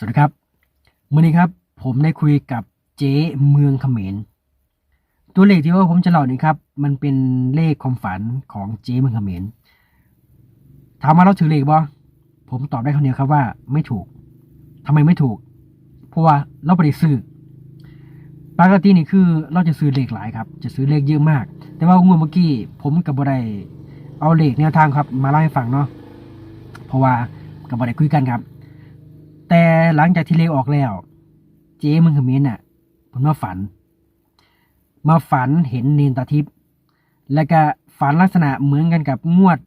สวัสดีครับมื่อนี้ครับผมได้คุยกับเจ๊เมืองเขมร ตัวเลขที่ว่าผมจะเล่านี่ครับ มันเป็นเลขความฝันของเจ๊เมืองเขมร ถามว่าเราถือเลขบ่ผมตอบได้คำเดียวครับว่าไม่ถูกทำไมไม่ถูก เพราะว่าเราไม่ได้ซื้อปกตินี่คือเราจะซื้อเลขหลายครับ จะซื้อเลขเยอะมาก แต่ว่างวดเมื่อกี้ผมกับบ่ได้เอาเลขแนวทางครับ มาเล่าให้ฟังเนาะ เพราะว่ากับบ่ได้คุยกันครับ แต่หลังจากที่เลขออกแล้ว เจ๊เมึงเขมิ้นน่ะผมมาฝัน มาฝันเห็นเนนตาทิพย์แล้วก็ฝันลักษณะเหมือนกันกับงวด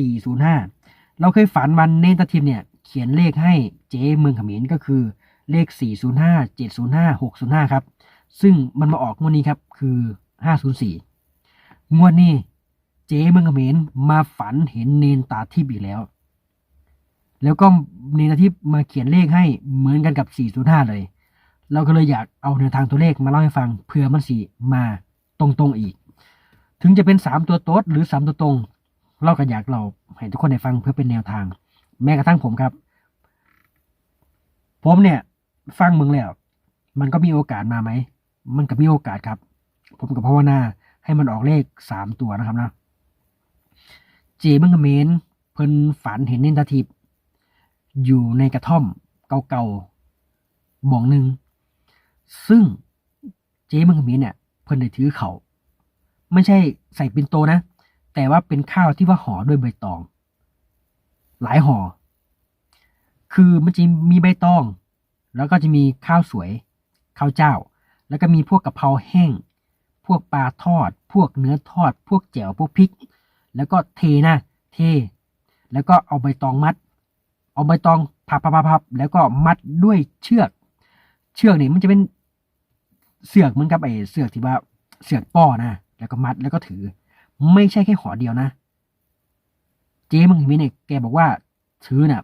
405 เราเคยฝันวันเนนตาทิพย์เนี่ยเขียนเลขให้เจ๊เมืองขมรก็คือเลข 405 705 605 ครับ ซึ่งมันมาออกงวดนี้ครับคือ 504 งวดนี้เจ๊เมืองขมรมาฝันเห็นเนนตาทิพย์อีกแล้ว แล้วก็เนนทิพย์มาเขียนเลขให้เหมือนกันกับ 405 เลย เราก็เลยอยากเอาแนวทางตัวเลขมาเล่าให้ฟังเผื่อมันสีมาตรงๆอีก ถึงจะเป็น 3 ตัวโต๊ดหรือ 3 ตัวตรง เราก็อยากเราให้ทุกคนได้ฟังเพื่อเป็นแนวทาง แม้กระทั่งผมครับ ผมเนี่ย ฟังมึงแล้ว มันก็มีโอกาสมาไหม มันก็มีโอกาสครับ ผมกับภาวนาให้มันออกเลข 3 ตัวนะครับนะเจเบิงเมรเพิ่นฝันเห็นเนนทาทิพย์ อยู่ในกระท่อมเก่าๆบ่องหนึ่ง ซึ่งเจ๊มืองเขมรเนี่ย เพิ่นได้ถือเขาไม่ใช่ใส่เป็นโตนะ แต่ว่าเป็นข้าวที่ว่าห่อด้วยใบตอง หลายห่อ คือมันจะมีใบตอง แล้วก็จะมีข้าวสวย ข้าวเจ้า แล้วก็มีพวกกะเพราแห้ง พวกปลาทอด พวกเนื้อทอด พวกแจ่วพวกพริก แล้วก็เทนะ เท แล้วก็เอาใบตองมัด เอาใบตองพับพับพับแล้วก็มัดด้วยเชือก เชือกนี่มันจะเป็นเสือกเหมือนกับไอ้เสือกที่ว่าเสือกป้อนะแล้วก็มัดแล้วก็ถือ ไม่ใช่แค่ห่อเดียวนะ เจ๊มึงเห็นไหมเนี่ยแกบอกว่าถือน่ะ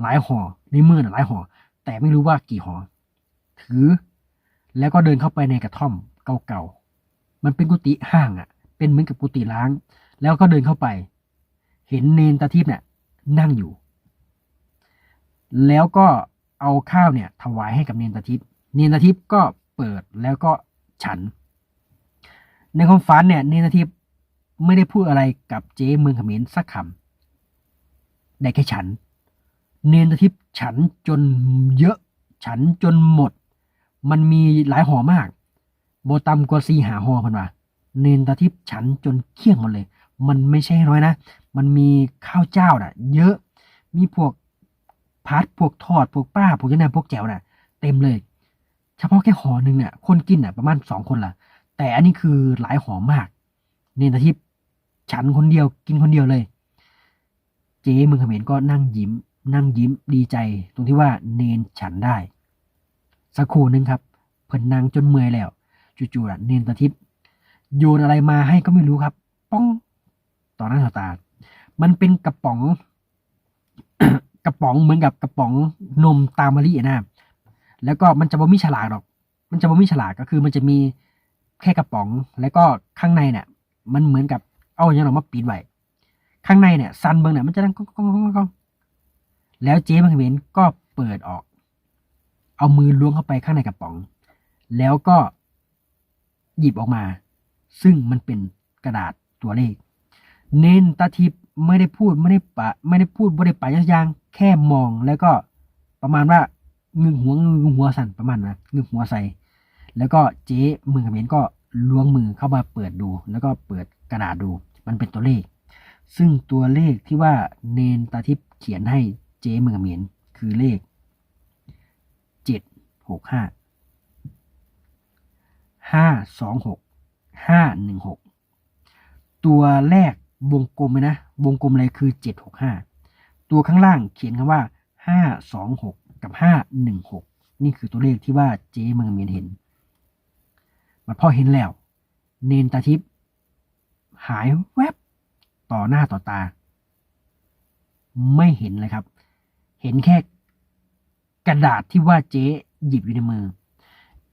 หลายห่อในมือน่ะหลายห่อแต่ไม่รู้ว่ากี่ห่อถือ แล้วก็เดินเข้าไปในกระท่อมเก่าๆมันเป็นกุฏิห้างอะ เป็นเหมือนกับกุฏิล้าง แล้วก็เดินเข้าไป เห็นเนนตาทิพย์เนี่ยนั่งอยู่ แล้วก็เอาข้าวเนี่ยถวายให้กับเนนตาทิพย์เนนตาทิพย์ก็เปิดแล้วก็ฉัน ในความฝันเนี่ยเนนตาทิพย์ไม่ได้พูดอะไรกับเจ๊เมืองขมรสักคำได้แค่ฉัน เนนตาทิพย์ฉันจนเยอะ ฉันจนหมด มันมีหลายห่อมาก โบตำกว่าซีหาห่อพันว่าเนนตาทิพย์ฉันจนเคี่ยงหมดเลย มันไม่ใช่น้อยนะ มันมีข้าวเจ้าน่ะ เยอะ มีพวก พัดพวกทอดพวกป้าพวกยะนางพวกแจ่วน่ะ เต็มเลย เฉพาะแค่ห่อหนึ่งเนี่ยคนกินน่ะประมาณสองคนละแต่อันนี้คือหลายห่อมากเนนตาทิพย์ฉันคนเดียวกินคนเดียวเลย เจ๊มืองเขมรก็นั่งยิ้ม นั่งยิ้มดีใจ ตรงที่ว่าเนนฉันได้ สักครู่นึงครับ เพิ่นนั่งจนเมื่อยแล้วจู่ๆน่ะเนนตาทิพย์โยนอะไรมาให้ก็ไม่รู้ครับ ป้อง ต่อหน้าต่อตา มันเป็นกระป๋อง ระป๋องเหมือนกับกระป๋องนมตามมะลิอะนะแล้วก็มันจะบ่มีฉลากหรอก มันจะบ่มีฉลากก็คือมันจะมีแค่กระป๋อง แล้วก็ข้างในเนี่ย มันเหมือนกับเอาอย่างเรามาปิดไว้ข้างในเนี่ยซันเบิงเนี่ยมันจะดังก้องก้องก้องก้องแล้วเจ๊มันเห็นก็เปิดออก เอามือล้วงเข้าไปข้างในกระป๋อง แล้วก็หยิบออกมา ซึ่งมันเป็นกระดาษตัวเลข เน้นตาทิพย์ ไม่ได้พูดไม่ได้ปะ ไม่ได้พูดไม่ได้ปะยักยางแค่มองแล้วก็ประมาณว่างึงหัวงึงหัวสั่นประมาณนะงึงหัวใส่ แล้วก็เจ๊มือเมรก็ล้วงมือเข้ามาเปิดดู แล้วก็เปิดกระดาษดู มันเป็นตัวเลข ซึ่งตัวเลขที่ว่าเนนตาทิพย์เขียนให้เจ๊มือเมรคือเลขเจ็ดหกห้าห้าสองหกห้าหนึ่งหกตัวแรกวงกลมเลยนะ วงกลมเลยคือเจ็ดหกห้าตัวข้างล่างเขียนคำว่าห้าสองหกกับห้าหนึ่งหกนี่คือตัวเลขที่ว่าเจ๊มือเขมรเห็น มันพอเห็นแล้ว เนนตาทิพย์หายแวบต่อหน้าต่อตา ไม่เห็นเลยครับ เห็นแค่กระดาษที่ว่าเจ๊หยิบอยู่ในมือ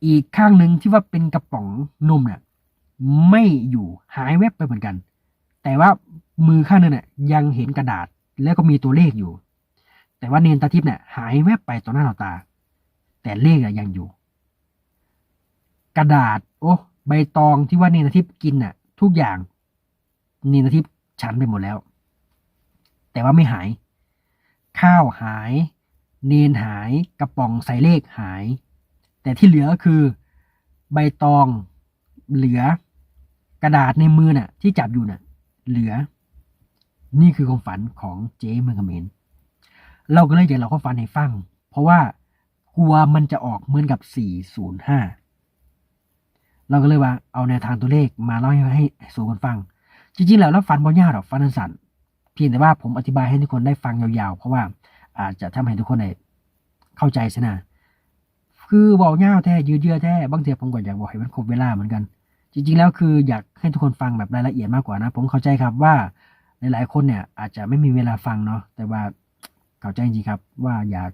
อีกข้างหนึ่งที่ว่าเป็นกระป๋องนมเนี่ยไม่อยู่หายแวบไปเหมือนกัน แต่ว่า มือข้างนึงเนี่ยยังเห็นกระดาษแล้วก็มีตัวเลขอยู่ แต่ว่าเนนตาทิพย์เนี่ยหายแวบไปต่อหน้าต่อตา แต่เลขอะยังอยู่ กระดาษ โอ้ใบตองที่ว่าเนนตาทิพย์กินน่ะ ทุกอย่าง เนนตาทิพย์ฉันไปหมดแล้ว แต่ว่าไม่หาย ข้าวหาย เนนหายกระป๋องใส่เลขหาย แต่ที่เหลือก็คือ ใบตองเหลือกระดาษในมือน่ะ ที่จับอยู่น่ะ เหลือ นี่คือความฝันของเจ๊เมืองเขมรเราก็เลยอยากเราความฝันให้ฟัง เพราะว่ากลัวมันจะออกเหมือนกับ 405 เราก็เลยว่าเอาแนวทางตัวเลขมาเล่าให้ให้สู่กันฟัง จริงๆ แล้วเราฝันบ่ยากหรอกฝันสั้นเพียงแต่ว่าผมอธิบายให้ทุกคนได้ฟังยาวๆ เพราะว่าอาจจะทำให้ทุกคนได้เข้าใจซะนะคือบอกยาวแท้ยืดเยื้อแท้บางทีผมก็อยากบอกให้มันครบเวลาเหมือนกัน จริง ๆ แล้วคืออยากให้ทุกคนฟังแบบรายละเอียดมากกว่านะ ผมเข้าใจครับว่า หลายๆคนเนี่ยอาจจะไม่มีเวลาฟังเนาะแต่ว่าเข้าใจจริงครับ ว่าอยาก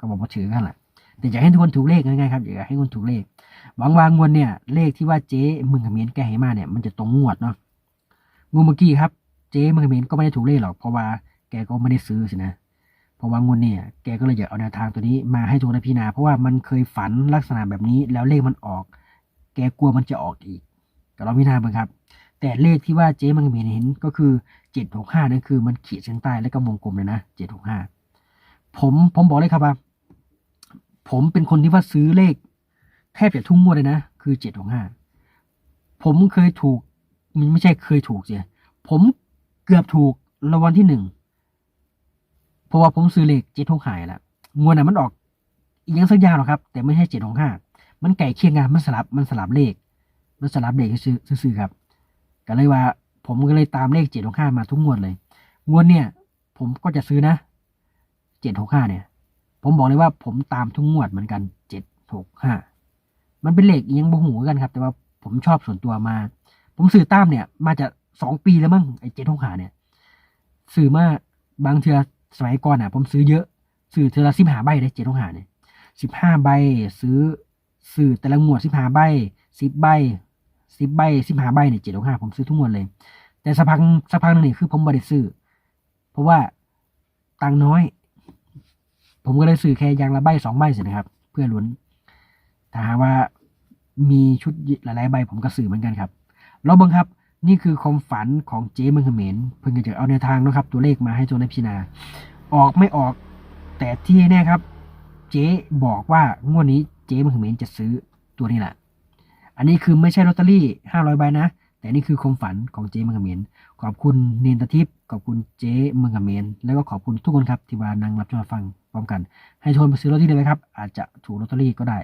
ก็บอกว่าถือกันแหละแต่อยากให้ทุกคนถูกเลขง่ายๆครับอยากให้ทุกคนถูกเลขหวังวางงวดเนี่ย เลขที่ว่าเจ๊มึงกับเมียนแกให้มาเนี่ยมันจะตรงงวดเนาะงวดเมื่อกี้ครับ เจ๊มึงกับเมียนก็ไม่ได้ถูกเลขหรอกเพราะว่าแกก็ไม่ได้ซื้อสินะเพราะว่างวดเนี่ยแกก็เลยอยากเอาแนวทางตัวนี้มาให้ทุกคนพิจารณาเพราะว่ามันเคยฝันลักษณะแบบนี้แล้วเลขมันออก แกกลัวมันจะออกอีกก็ลองพิจารณาเบิ่งครับ แต่เลขที่ว่าเจ๊มันเห็นเห็นก็คือเจ็ดหกห้านั่นคือมันขีดเส้นใต้แล้วก็วงกลมเลยนะเจ็ดหกห้าผมผมบอกเลยครับว่า ผมเป็นคนที่ว่าซื้อเลขแทบจะทุ่งงวดเลยนะ คือเจ็ดหกห้าผมเคยถูก มันไม่ใช่เคยถูกเสียผมเกือบถูกรางวัลที่หนึ่งเพราะว่าผมซื้อเลขเจ็ดหกหายแล้วงวดน่ะมันออกอีกอยังสักอย่างหรอกครับ แต่ไม่ใช่เจ็ดหกห้ามันไก่เคียงกันมันสลับมันสลับเลข มันสลับเลขซื้อซื้อครับ ก็เลยว่า ผมก็เลยตามเลขเจ็ดหกห้ามาทุกงวดเลย งวดเนี่ย ผมก็จะซื้อนะเจ็ดหกห้าเนี่ย ผมบอกเลยว่าผมตามทุกงวดเหมือนกันเจ็ดหกห้ามันเป็นเลขอียังบ่หูกันครับ แต่ว่าผมชอบส่วนตัวมา ผมซื้อตามเนี่ย มาจะสองปีแล้วมั้งไอ้เจ็ดหกห้าเนี่ยซื้อมาบางเทือสมัยก่อนอะ ผมซื้อเยอะซื้อเทือละสิบห้าใบเลยเจ็ดหกห้าเนี่ยสิบห้าใบซื้อซื้อแต่ละงวดสิบห้าใบสิบใบ สิบใบสิบห้าใบเนี่ยเจ็ดหกห้าผมซื้อทุกงวดเลย แต่สักพักสักพักนึงนี่คือผมบริซื้อ เพราะว่าตังน้อย ผมก็เลยซื้อแค่ยางละใบสองใบเสร็จนะครับ เพื่อลุ้นถ้าหากว่ามีชุดหลายๆใบผมก็ซื้อเหมือนกันครับเราบิ่งครับนี่คือความฝันของเจ๊เมืองเขมรเพิ่งจะเอาแนวทางนะครับ ตัวเลขมาให้ตัวในพิจารณาออกไม่ออก แต่ที่แน่ครับ เจ๊บอกว่างวดนี้เจ๊เมืองเขมรจะซื้อตัวนี้แหละ อันนี้คือไม่ใช่ลอตเตอรี่ห้าร้อยใบนะ แต่นี่คือความฝันของเจ๊เมืองเมนขอบคุณเนนตทิพย์ขอบคุณเจ๊เมืองเมนแล้วก็ขอบคุณทุกคนครับที่มานั่งรับชมฟังพร้อมกัน ให้ชวนไปซื้อลอตเตอรี่เลยครับ อาจจะถูกลอตเตอรี่ก็ได้